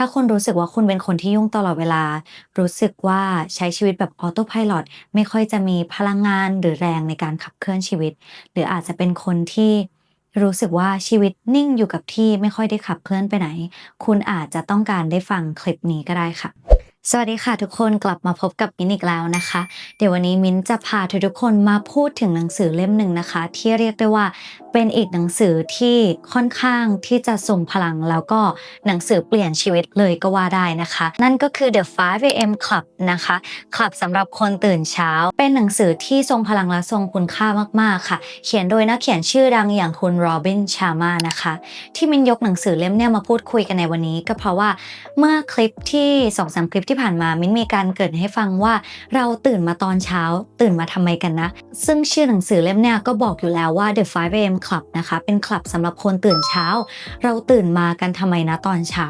ถ้าคุณรู้สึกว่าคุณเป็นคนที่ยุ่งตลอดเวลา รู้สึกว่าใช้ชีวิตแบบออโต้ไพลดไม่ค่อยจะมีพลังงานหรือแรงในการขับเคลื่อนชีวิต หรืออาจจะเป็นคนที่รู้สึกว่าชีวิตนิ่งอยู่กับที่ไม่ค่อยได้ขับเคลื่อนไปไหน คุณอาจจะต้องการได้ฟังคลิปนี้ก็ได้ค่ะ สวัสดีค่ะทุกคนกลับมาพบกับมินอีกแล้วนะคะ เดี๋ยววันนี้มิ้นจะพาทุกคนมาพูดถึงหนังสือเล่มหนึ่งนะคะ ที่เรียกได้ว่าเป็นอีกหนังสือที่ค่อนข้างที่จะทรงพลังแล้วก็หนังสือเปลี่ยนชีวิตเลยก็ว่าได้นะคะ นั่นก็คือ The 5 AM Club นะคะคลับสำหรับคนตื่นเช้า เป็นหนังสือที่ทรงพลังและทรงคุณค่ามากๆค่ะ เขียนโดยนักเขียนชื่อดังอย่างคุณโรบินชามานะคะ ที่มินยกหนังสือเล่มเนี้ยมาพูดคุยกันในวันนี้ ก็เพราะว่าเมื่อคลิปที่2อสคลิปที่ผ่านมามิ้นมีการเกิดให้ฟังว่า เราตื่นมาตอนเช้า ตื่นมาทำไมกันนะ ซึ่งชื่อหนังสือเล่มเนี้ยก็บอกอยู่แล้วว่า The 5 AM Club นะคะ เป็นคลับสำหรับคนตื่นเช้า เราตื่นมากันทำไมนะตอนเช้า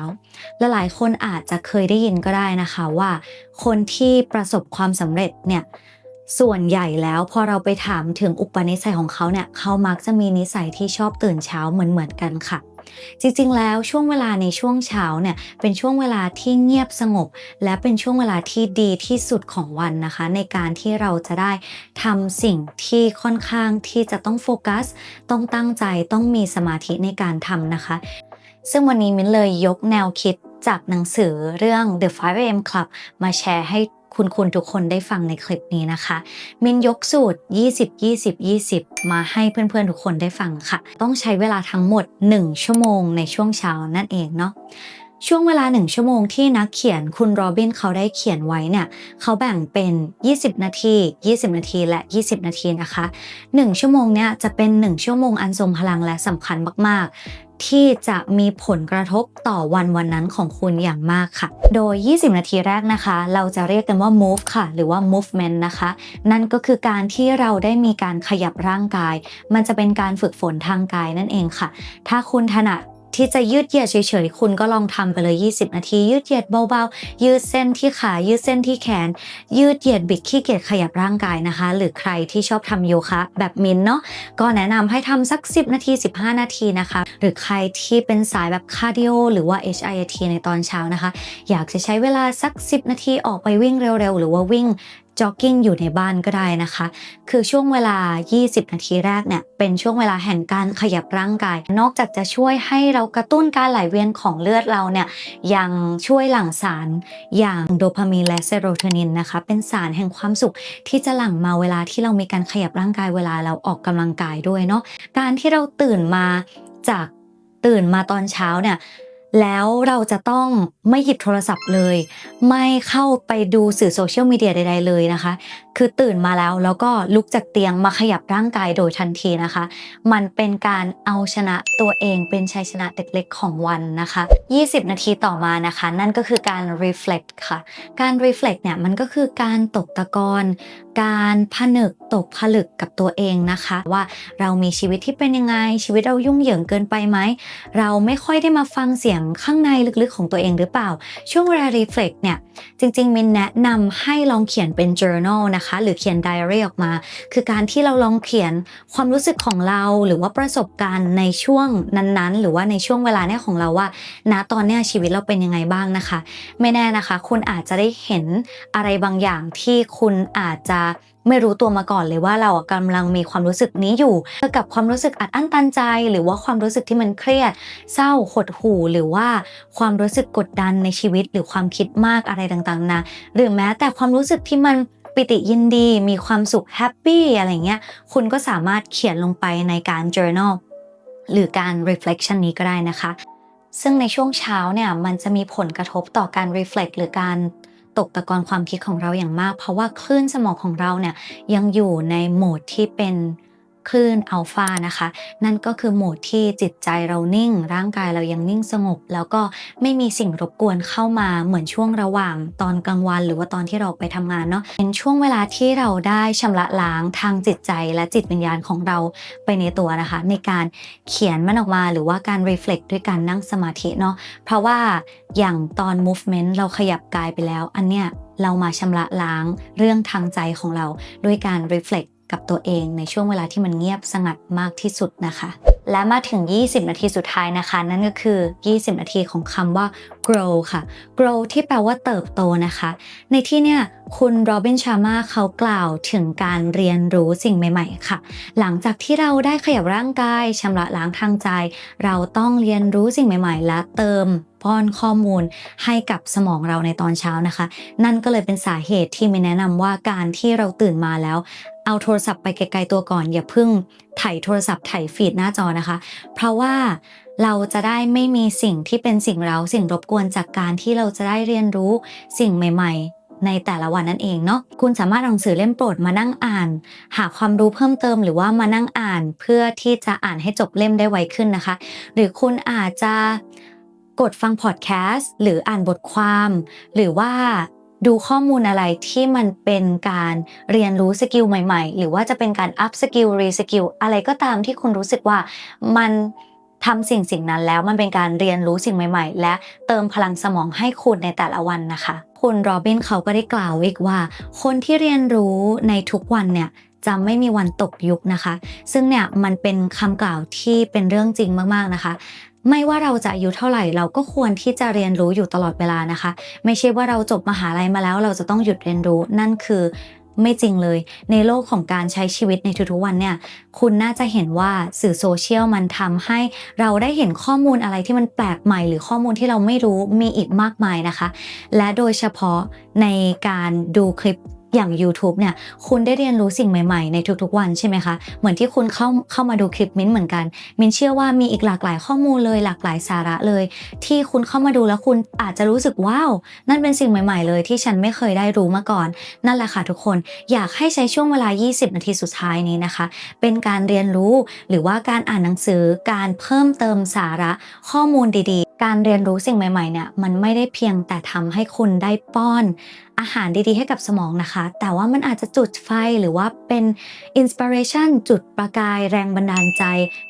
และหลายคนอาจจะเคยได้ยินก็ได้นะคะว่า คนที่ประสบความสำเร็จเนี่ยส่วนใหญ่แล้วพอเราไปถามถึงอุปนิสัยของเขาเนี่ยเขามักจะมีนิสัยที่ชอบตื่นเช้าเหมือนเหมือนกันค่ะ จริงๆ แล้วช่วงเวลาในช่วงเช้าเนี่ยเป็นช่วงเวลาที่เงียบสงบ และเป็นช่วงเวลาที่ดีที่สุดของวันนะคะ ในการที่เราจะได้ทำสิ่งที่ค่อนข้างที่จะต้องโฟกัส ต้องตั้งใจต้องมีสมาธิในการทำนะคะ ซึ่งวันนี้มิ้นเลยยกแนวคิดจากหนังสือเรื่อง The 5 AM Club มาแชร์ให้ คุณคุณทุกคนได้ฟังในคลิปนี้นะคะ มินยกสูตร 20 20 20 มาให้เพื่อนๆทุกคนได้ฟังค่ะ ต้องใช้เวลาทั้งหมด 1 ชั่วโมงในช่วงเช้านั่นเองเนาะช่วงเวลา 1 ชั่วโมงที่นักเขียนคุณโรบินเขาได้เขียนไว้เนี่ยเขาแบ่งเป็น 20 นาที 20 นาทีและ 20 นาทีนะคะ 1 ชั่วโมงเนี่ยจะเป็น 1 ชั่วโมงอันทรงพลังและสำคัญมากๆ ที่จะมีผลกระทบต่อวันวันนั้นของคุณอย่างมากค่ะ โดย 20 นาทีแรกนะคะ เราจะเรียกกันว่า move ค่ะ หรือว่า movement นะคะ นั่นก็คือการที่เราได้มีการขยับร่างกาย มันจะเป็นการฝึกฝนทางกายนั่นเองค่ะ ถ้าคุณถนัด ที่จะยืดเหยียดเฉยๆ คุณก็ลองทำไปเลย 20 นาที ยืดเหยียดเบาๆ ยืดเส้นที่ขา ยืดเส้นที่แขน ยืดเหยียดบิดขี้เกียจขยับร่างกายนะคะ หรือใครที่ชอบทำโยคะแบบมินเนาะ ก็แนะนำให้ทำสัก 10 นาที 15 นาทีนะคะ หรือใครที่เป็นสายแบบคาร์ดิโอหรือว่า HIIT ในตอนเช้านะคะ อยากจะใช้เวลาสัก 10 นาทีออกไปวิ่งเร็วๆ หรือว่าวิ่ง จ็อกกิ้งอยู่ในบ้านก็ได้นะคะ คือช่วงเวลา 20 นาทีแรกเนี่ยเป็นช่วงเวลาแห่งการขยับร่างกาย นอกจากจะช่วยให้เรากระตุ้นการไหลเวียนของเลือดเราเนี่ยยังช่วยหลั่งสารอย่างโดพามีนและเซโรโทนินนะคะ เป็นสารแห่งความสุขที่จะหลั่งมาเวลาที่เรามีการขยับร่างกายเวลาเราออกกำลังกายด้วยเนาะการที่เราตื่นมาจากตื่นมาตอนเช้าเนี่ย แล้วเราจะต้องไม่หยิบโทรศัพท์เลย ไม่เข้าไปดูสื่อโซเชียลมีเดียใด ๆ เลยนะคะ คือตื่นมาแล้วแล้วก็ลุกจากเตียงมาขยับร่างกายโดยทันทีนะคะ มันเป็นการเอาชนะตัวเองเป็นชัยชนะเล็กๆของวันนะคะ 20 นาทีต่อมานะคะ นั่นก็คือการ reflect ค่ะ การ reflect เนี่ยมันก็คือการตกตะกอนการผนึกตกผลึกกับตัวเองนะคะ ว่าเรามีชีวิตที่เป็นยังไงชีวิตเรายุ่งเหยิงเกินไปไหมเราไม่ค่อยได้มาฟังเสียงข้างในลึกๆของตัวเองหรือเปล่า ช่วงเวลา reflect เนี่ย จริงๆมินแนะนำให้ลองเขียนเป็น journal นะคะ หรือเขียน diary ออกมา คือการที่เราลองเขียนความรู้สึกของเราหรือว่าประสบการณ์ในช่วงนั้นๆ หรือว่าในช่วงเวลาเนี้ยของเราว่า ณตอนเนี้ยชีวิตเราเป็นยังไงบ้างนะคะ ไม่แน่นะคะ คุณอาจจะได้เห็นอะไรบางอย่างที่คุณอาจจะ ไม่รู้ตัวมาก่อนเลยว่าเราอะกำลังมีความรู้สึกนี้อยู่กับความรู้สึกอัดอั้นตันใจ หรือว่าความรู้สึกที่มันเครียด เศร้าหดหู่หรือว่าความรู้สึกกดดันในชีวิต หรือความคิดมากอะไรต่างๆนะหรือแม้แต่ความรู้สึกที่มันปิติยินดี มีความสุขแฮปปี้อะไรเงี้ยคุณก็สามารถเขียนลงไปในการ journal หรือการ reflection นี้ก็ได้นะคะ ซึ่งในช่วงเช้าเนี่ยมันจะมีผลกระทบต่อการ reflect หรือการ ตกตะกอนความคิดของเราอย่างมาก เพราะว่าคลื่นสมองของเราเนี่ยยังอยู่ในโหมดที่เป็น คลื่นอัลฟานะคะ นั่นก็คือโหมดที่จิตใจเรานิ่ง ร่างกายเรายังนิ่งสงบ แล้วก็ไม่มีสิ่งรบกวนเข้ามาเหมือนช่วงระหว่างตอนกลางวัน หรือว่าตอนที่เราไปทำงานเนาะเป็นช่วงเวลาที่เราได้ชำระล้างทางจิตใจและจิตวิญญาณของเราไปในตัวนะคะ ในการเขียนมันออกมาหรือว่าการ reflect ด้วยการนั่งสมาธิเนาะเพราะว่าอย่างตอน movement เราขยับกายไปแล้ว อันเนี้ยเรามาชำระล้างเรื่องทางใจของเราด้วยการ reflect กับตัวเองในช่วงเวลาที่มันเงียบสงัดมากที่สุดนะคะ และมาถึง 20 นาทีสุดท้ายนะคะ นั่นก็คือ 20 นาทีของคำว่า grow ค่ะ grow ที่แปลว่าเติบโตนะคะ ในที่เนี่ย คุณโรบินชามาเขากล่าวถึงการเรียนรู้สิ่งใหม่ ๆ ค่ะ หลังจากที่เราได้ขยับร่างกายชำระล้างทางใจ เราต้องเรียนรู้สิ่งใหม่ ๆ และเติมป้อนข้อมูลให้กับสมองเราในตอนเช้านะคะ นั่นก็เลยเป็นสาเหตุที่ไม่แนะนำว่าการที่เราตื่นมาแล้ว เอาโทรศัพท์ไปไกลๆตัวก่อน อย่าเพิ่งไถ่ายโทรศัพท์ไถ่ายฟีดหน้าจอนะคะ เพราะว่าเราจะได้ไม่มีสิ่งที่เป็นสิ่งเราสิ่งรบกวนจากการที่เราจะได้เรียนรู้สิ่งใหม่ ๆ ในแต่ละวันนั่นเองเนาะคุณสามารถเอาหนังสือเล่มโปรดมานั่งอ่าน หาความรู้เพิ่มเติมหรือว่ามานั่งอ่านเพื่อที่จะอ่านให้จบเล่มได้ไวขึ้นนะคะ หรือคุณอาจจะกดฟังพอดแคสต์หรืออ่านบทความ หรือว่าดูข้อมูลอะไรที่มันเป็นการเรียนรู้สกิลใหม่ๆ หรือว่าจะเป็นการอัพสกิลรีสกิลอะไรก็ตามที่คุณรู้สึกว่ามันทำสิ่งสิ่งนั้นแล้วมันเป็นการเรียนรู้สิ่งใหม่ ๆ และเติมพลังสมองให้คุณในแต่ละวันนะคะ คุณโรบินเขาก็ได้กล่าวอีกว่า คนที่เรียนรู้ในทุกวันเนี่ยจะไม่มีวันตกยุคนะคะ ซึ่งเนี่ยมันเป็นคำกล่าวที่เป็นเรื่องจริงมากๆนะคะ ไม่ว่าเราจะอายุเท่าไหร่เราก็ควรที่จะเรียนรู้อยู่ตลอดเวลานะคะ ไม่ใช่ว่าเราจบมหาลัยมาแล้วเราจะต้องหยุดเรียนรู้นั่นคือ ไม่จริงเลย ในโลกของการใช้ชีวิตในทุกๆวันเนี่ยคุณน่าจะเห็นว่าสื่อโซเชียลมันทำให้เราได้เห็นข้อมูลอะไรที่มันแปลกใหม่ หรือข้อมูลที่เราไม่รู้มีอีกมากมายนะคะ และโดยเฉพาะในการดูคลิป อย่าง YouTube เนี่ยคุณได้เรียนรู้สิ่งใหม่ๆ ในทุกๆวันใช่ไหมคะ เหมือนที่คุณเข้าเข้ามาดูคลิปมิ้นเหมือนกัน มิ้นเชื่อว่ามีอีกหลากหลายข้อมูลเลยหลากหลายสาระเลย ที่คุณเข้ามาดูแล้วคุณอาจจะรู้สึกว้าวนั่นเป็นสิ่งใหม่ๆ เลยที่ฉันไม่เคยได้รู้มาก่อน นั่นแหละค่ะทุกคนอยากให้ใช้ช่วงเวลา 20 นาทีสุดท้ายนี้นะคะ เป็นการเรียนรู้หรือว่าการอ่านหนังสือการเพิ่มเติมสาระข้อมูลดีๆ การเรียนรู้สิ่งใหม่ๆเนี่ยมันไม่ได้เพียงแต่ทำให้คุณได้ป้อน อาหารดีๆให้กับสมองนะคะ แต่ว่ามันอาจจะจุดไฟหรือว่าเป็นอินสปิเรชันจุดประกายแรงบันดาลใจ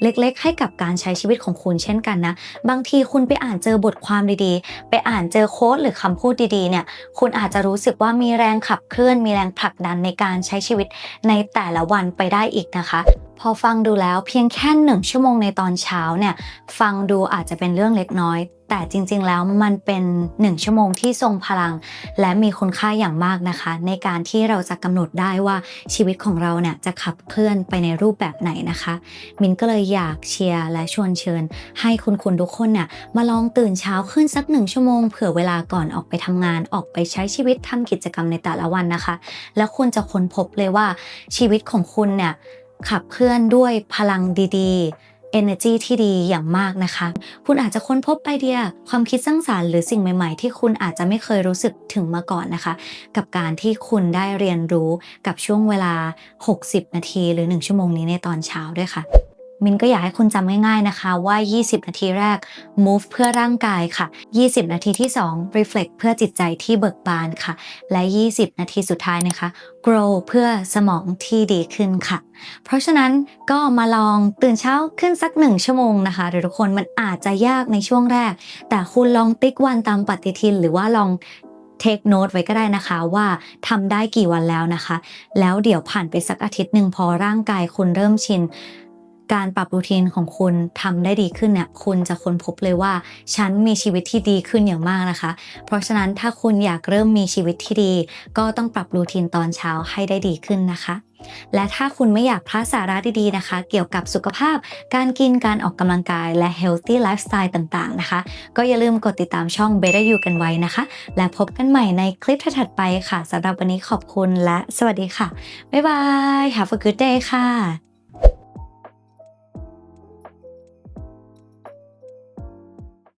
เล็กๆ ให้กับการใช้ชีวิตของคุณเช่นกันนะ บางทีคุณไปอ่านเจอบทความดีๆ ไปอ่านเจอโค้ดหรือคำพูดดีๆเนี่ยคุณอาจจะรู้สึกว่ามีแรงขับเคลื่อนมีแรงผลักดันในการใช้ชีวิตในแต่ละวันไปได้อีกนะคะ พอฟังดูแล้วเพียงแค่หนึ่งชั่วโมงในตอนเช้าเนี่ยฟังดูอาจจะเป็นเรื่องเล็กน้อย แต่จริงๆแล้วมันเป็นหนึ่งชั่วโมงที่ทรงพลัง และมีคุณค่าอย่างมากนะคะ ในการที่เราจะกำหนดได้ว่าชีวิตของเราเนี่ยจะขับเคลื่อนไปในรูปแบบไหนนะคะ มินก็เลยอยากเชียร์และชวนเชิญ ให้คุณคุณทุกคนเนี่ยมาลองตื่นเช้าขึ้นสักหนึ่งชั่วโมงเผื่อเวลาก่อนออกไปทำงานออกไปใช้ชีวิตทำกิจกรรมในแต่ละวันนะคะ แล้วคุณจะค้นพบเลยว่าชีวิตของคุณเนี่ย ขับเคลื่อนด้วยพลังดีๆ energy ที่ดีอย่างมากนะคะ คุณอาจจะค้นพบไอเดีย ความคิดสร้างสารรค์หรือสิ่งใหม่ๆ ที่คุณอาจจะไม่เคยรู้สึกถึงมาก่อนนะคะ กับการที่คุณได้เรียนรู้กับช่วงเวลา 60 นาทีหรือ 1 ชั่วโมงนี้ในตอนเช้าด้วยค่ะ มินก็อยากให้คุณจำง่ายๆนะคะว่า 20 นาทีแรก move เพื่อร่างกายค่ะ 20 นาทีที่ 2 reflect เพื่อจิตใจที่เบิกบานค่ะ และ 20 นาทีสุดท้ายนะคะ grow เพื่อสมองที่ดีขึ้นค่ะ เพราะฉะนั้นก็มาลองตื่นเช้าขึ้นสักหนึ่งชั่วโมงนะคะเดี๋ยวทุกคนมันอาจจะยากในช่วงแรก แต่คุณลองติ๊กวันตามปฏิทิน หรือว่าลองเทคโน e ไว้ก็ได้นะคะว่าทำได้กี่วันแล้วนะคะ แล้วเดี๋ยวผ่านไปสักอาทิตย์หนึ่งพอร่างกายคุณเริ่มชิน การปรับรูทีนของคุณทำได้ดีขึ้นเนี่ยคุณจะค้นพบเลยว่า ฉันมีชีวิตที่ดีขึ้นอย่างมากนะคะ เพราะฉะนั้นถ้าคุณอยากเริ่มมีชีวิตที่ดี ก็ต้องปรับรูทีนตอนเช้าให้ได้ดีขึ้นนะคะและถ้าคุณไม่อยากพลาดสาระดีๆนะคะ เกี่ยวกับสุขภาพ การกิน การออกกำลังกาย และ healthy lifestyle ต่างๆนะคะ ก็อย่าลืมกดติดตามช่อง Better You กันไว้นะคะ และพบกันใหม่ในคลิปถัดไปค่ะสำหรับวันนี้ขอบคุณและสวัสดีค่ะ บ๊ายบาย Have a good day ค่ะ